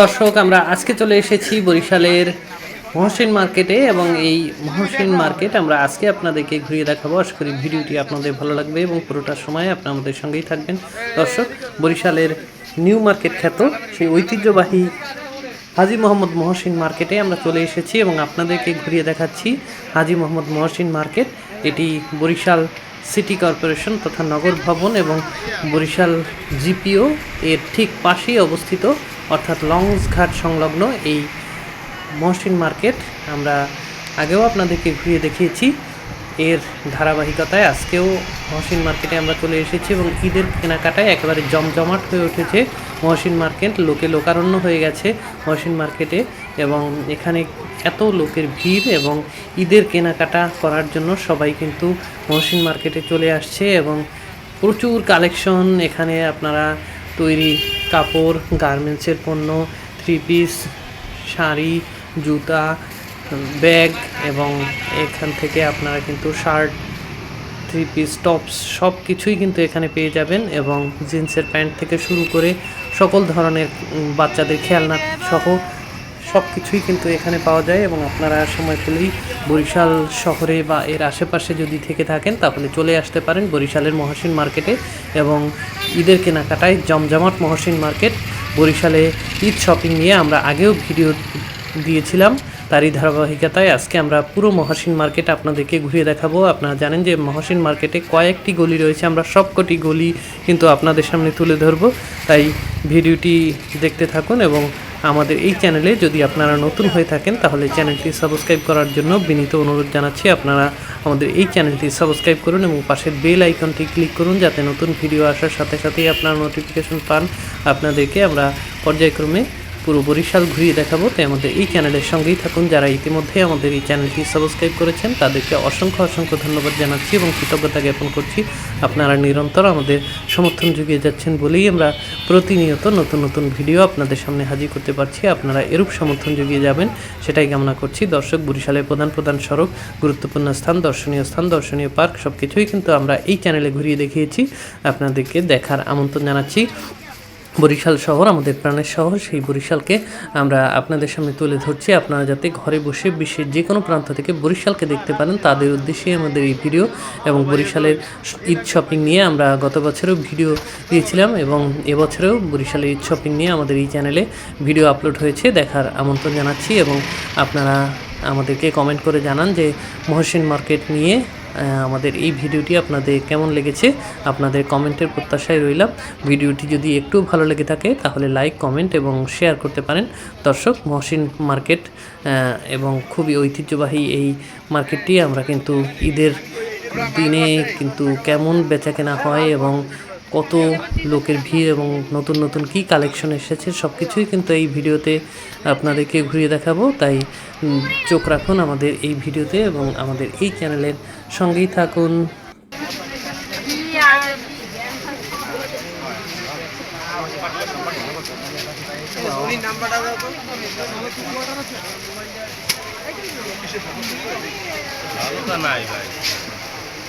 দর্শক, আমরা আজকে চলে এসেছি বরিশালের মহসিন মার্কেটে এবং এই মহসিন মার্কেট আমরা আজকে আপনাদেরকে ঘুরিয়ে দেখাবো। আশা করি ভিডিওটি আপনাদের ভালো লাগবে এবং পুরোটা সময় আপনি আমাদের সঙ্গেই থাকবেন। দর্শক, বরিশালের নিউ মার্কেট খ্যাত সেই ঐতিহ্যবাহী হাজি মোহাম্মদ মহসিন মার্কেটে আমরা চলে এসেছি এবং আপনাদেরকে ঘুরিয়ে দেখাচ্ছি হাজি মোহাম্মদ মহসিন মার্কেট। এটি বরিশাল সিটি কর্পোরেশন তথা নগর ভবন এবং বরিশাল জিপিও এর ঠিক পাশেই অবস্থিত অর্থাৎ লংস ঘাট সংলগ্ন এই মহসিন মার্কেট, আমরা আগেও আপনাদেরকে ঘুরিয়ে দেখিয়েছি। এর ধারাবাহিকতায় আজকেও মহসিন মার্কেটে আমরা চলে এসেছি এবং ঈদের কেনাকাটায় একেবারে জমজমাট হয়ে উঠেছে মহসিন মার্কেট। লোকে লোকারণ্য হয়ে গেছে মহসিন মার্কেটে এবং এখানে এত লোকের ভিড় এবং ঈদের কেনাকাটা করার জন্য সবাই কিন্তু মহসিন মার্কেটে চলে আসছে এবং প্রচুর কালেকশন এখানে আপনারা তৈরি কাপড়, গার্মেন্টসের পণ্য থ্রি পিস শাড়ি, জুতা ব্যাগ এবং এখান থেকে আপনারা কিন্তু শার্ট থ্রি পিস টপস সব কিছুই কিন্তু এখানে পেয়ে যাবেন এবং জিন্সের প্যান্ট থেকে শুরু করে সকল ধরনের বাচ্চাদের খেলনা সহ সব কিছুই কিন্তু এখানে পাওয়া যায় এবং আপনারা সময় পেলেই বরিশাল শহরে বা এর আশেপাশে যদি থেকে থাকেন, তাহলে চলে আসতে পারেন বরিশালের মহসিন মার্কেটে এবং ঈদের কেনাকাটায় জমজমাট মহসিন মার্কেট। বরিশালে ঈদ শপিং নিয়ে আমরা আগেও ভিডিও দিয়েছিলাম, তারই ধারাবাহিকতায় আজকে আমরা পুরো মহসিন মার্কেট আপনাদেরকে ঘুরিয়ে দেখাবো। আপনারা জানেন যে মহসিন মার্কেটে কয়েকটি গলি রয়েছে, আমরা সবকটি গলি কিন্তু আপনাদের সামনে তুলে ধরবো। তাই ভিডিওটি দেখতে থাকুন এবং আমাদের এই চ্যানেলে যদি আপনারা নতুন হয়ে থাকেন, তাহলে চ্যানেলটি সাবস্ক্রাইব করার জন্য বিনীত অনুরোধ জানাচ্ছি আপনারা আমাদের এই চ্যানেলটি সাবস্ক্রাইব করুন এবং পাশের বেল আইকনটি ক্লিক করুন যাতে নতুন ভিডিও আসার সাথে সাথেই আপনারা নোটিফিকেশন পান। আপনাদেরকে আমরা পর্যায়ক্রমে পুরো বরিশাল ঘুরিয়ে দেখাবো। তাই আমাদের এই চ্যানেলের সঙ্গেই থাকুন। যারা ইতিমধ্যে আমাদের এই চ্যানেলটি সাবস্ক্রাইব করেছেন, তাদেরকে অসংখ্য অসংখ্য ধন্যবাদ জানাচ্ছি এবং কৃতজ্ঞতা জ্ঞাপন করছি। আপনারা নিরন্তর আমাদের সমর্থন যুগিয়ে যাচ্ছেন বলেই আমরা প্রতিনিয়ত নতুন নতুন ভিডিও আপনাদের সামনে হাজির করতে পারছি। আপনারা এরূপ সমর্থন যুগিয়ে যাবেন, সেটাই কামনা করছি। দর্শক, বরিশালের প্রধান প্রধান সড়ক, গুরুত্বপূর্ণ স্থান, দর্শনীয় স্থান, দর্শনীয় পার্ক সব কিছুই কিন্তু আমরা এই চ্যানেলে ঘুরিয়ে দেখিয়েছি। আপনাদেরকে দেখার আমন্ত্রণ জানাচ্ছি। বরিশাল শহর, আমাদের প্রাণের শহর, সেই বরিশালকে আমরা আপনাদের সামনে তুলে ধরছি। আপনারা যাতে ঘরে বসে বিশ্বের যে কোনো প্রান্ত থেকে বরিশালকে দেখতে পারেন, তাদের উদ্দেশ্যেই আমাদের এই ভিডিও এবং বরিশালের ঈদ শপিং নিয়ে আমরা গত বছরেও ভিডিও দিয়েছিলাম এবং এবছরেও বরিশালের ঈদ শপিং নিয়ে আমাদের এই চ্যানেলে ভিডিও আপলোড হয়েছে, দেখার আমন্ত্রণ জানাচ্ছি এবং আপনারা আমাদেরকে কমেন্ট করে জানান যে মহসিন মার্কেট নিয়ে আমাদের এই ভিডিওটি আপনাদের কেমন লেগেছে আপনাদের কমেন্টের প্রত্যাশায় রইলাম। ভিডিওটি যদি একটু ভালো লেগে থাকে তাহলে লাইক, কমেন্ট এবং শেয়ার করতে পারেন। দর্শক, মহসিন মার্কেট এবং খুবই ঐতিহ্যবাহী এই মার্কেটটি আমরা কিন্তু ঈদের দিনে কিন্তু কেমন বেচা কেনা হয় এবং কত লোকের ভিড় এবং নতুন নতুন কী কালেকশন এসেছে সব কিছুই কিন্তু এই ভিডিওতে আপনাদেরকে ঘুরিয়ে দেখাবো। তাই চোখ রাখুন আমাদের এই ভিডিওতে এবং আমাদের এই চ্যানেলের সঙ্গেই থাকুন। নাই ভাই।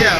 Yeah.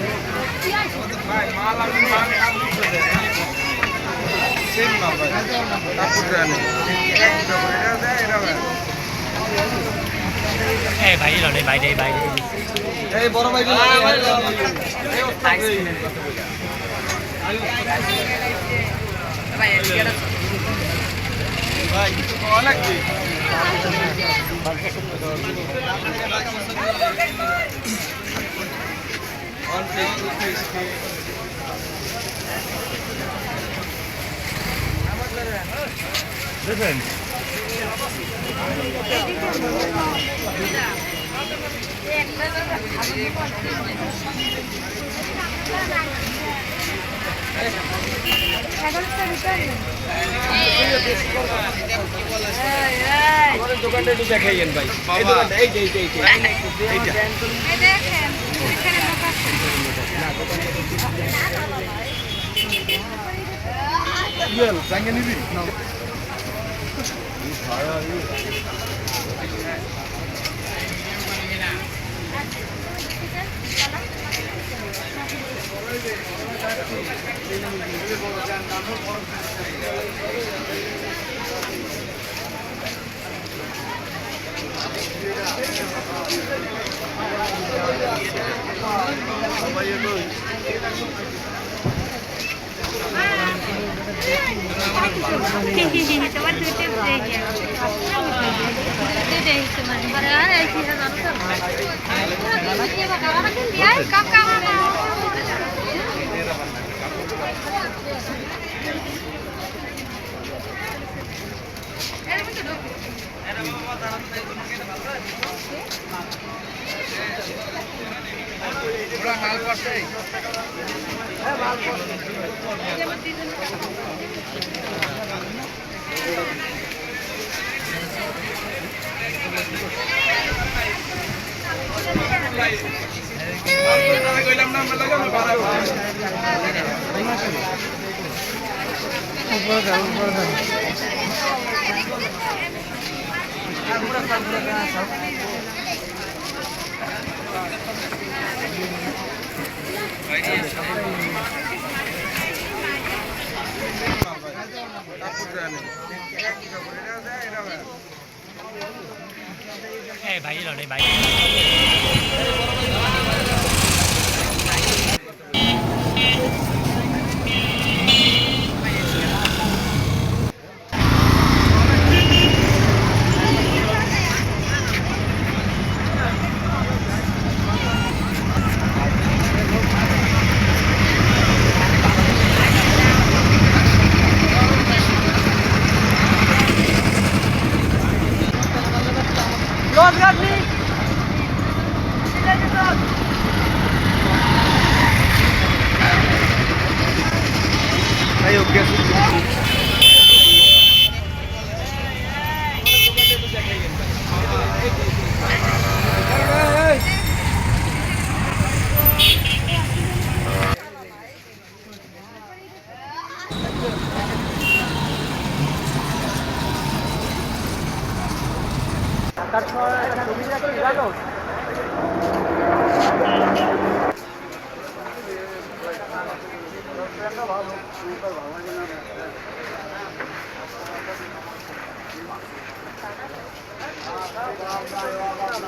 ওরা মাল পড়ছে হ্যাঁ মাল পড়ছে এই বড় ভাই অনেক দেখেন দোকানটা একটু দেখাইয়েন ভাই। এই দোকানটা এই যে এই যে এই যে। এইটা ইয়েল জাঙ্গে নিবি তোমার দুটো দেখে দুটো তোমার বড় আর এই কি হবে কাম কাম উপরে উপরে Hey, bhai, rồi đây bhai.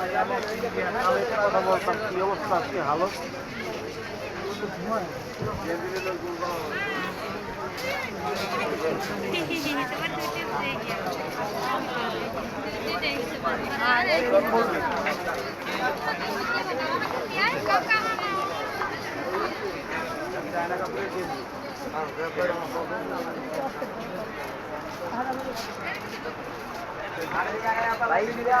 পড়ছে কইলাম না আমরা লাগাবো তোমার দুইটা হয়ে গিয়া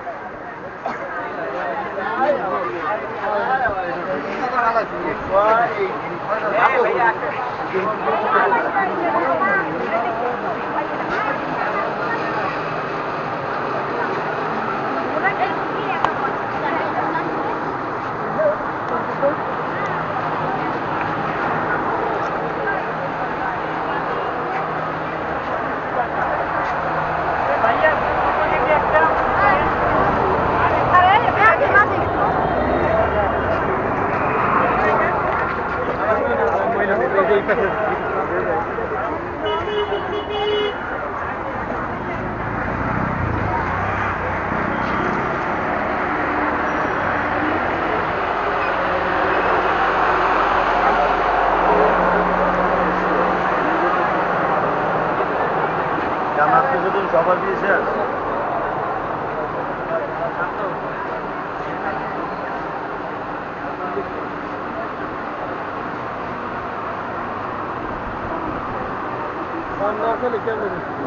এই কাকা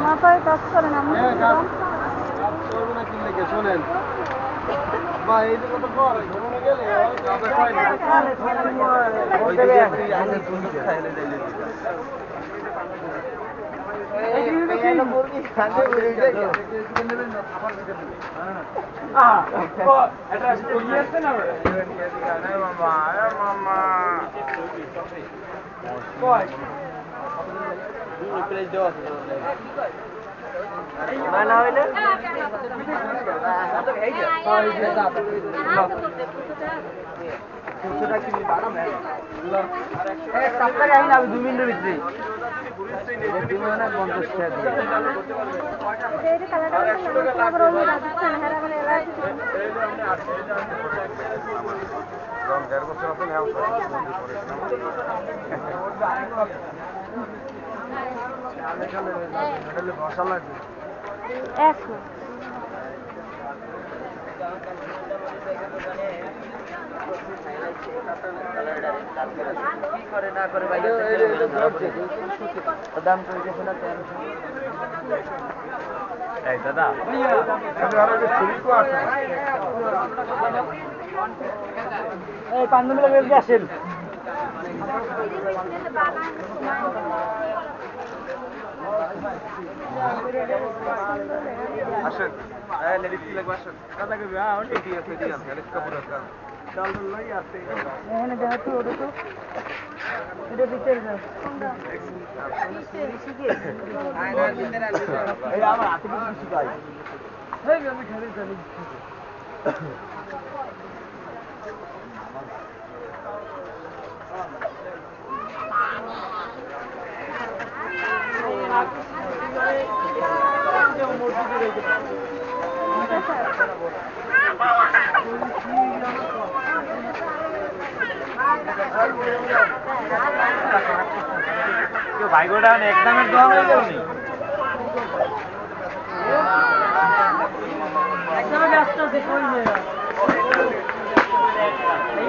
মাথায় কাজ করে না শোনেন বা এই দিকে তো কর ঘুরনে গেলে ওই না হইলে দু মিনিটের ভিতরে দেড় বছর আপনি বসা লাগবে একশো দাম আসেন। আসেন লেডিস লাগবে, আসেন। কথা কইবে হ্যাঁ ঠিক আছে ঠিক আছে কাপড় আছে। চাল লই আছে এখানে দেখো তো ওটা তো এটা ভিতরে ভাইগোটা একদমের দোয়া হয়ে গেল ব্যস্ত আছে কই নিয়ে এই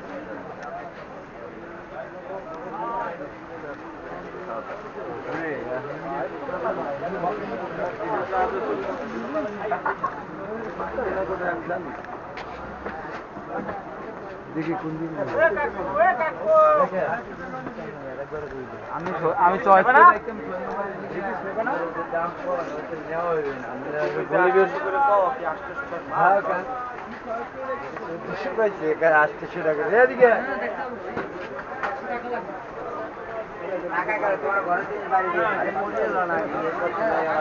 কার পারে বাবা আমি আমি চয়েস আসতেছে টাকা এদিকে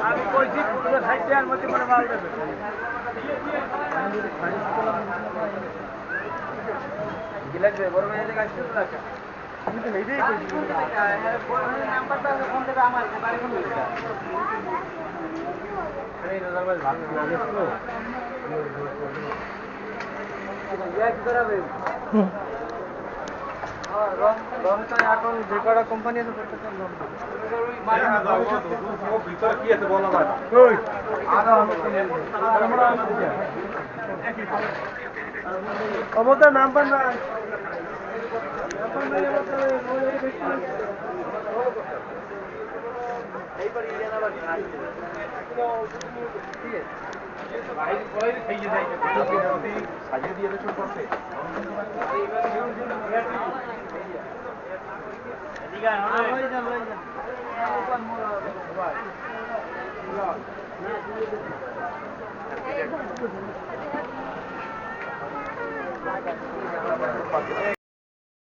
আমি কইছি পুরো সাইড দেওয়ার মধ্যে করে মাল দেবে কি লাগবে বড় মেয়ে কাজ করতে লাগবে আমি তো নিজেই কইছি বড় মেয়ের নাম্বারটা ফোন থেকে আমার বাড়ি কোন দিকে এই নজর ভাই ভালো লাগছিল এক করাবে রং রংটা এখন যে কটা কোম্পানি আছে প্রত্যেকটা রং ভিতরে আছে বলা ভাই অবতার নাম্বার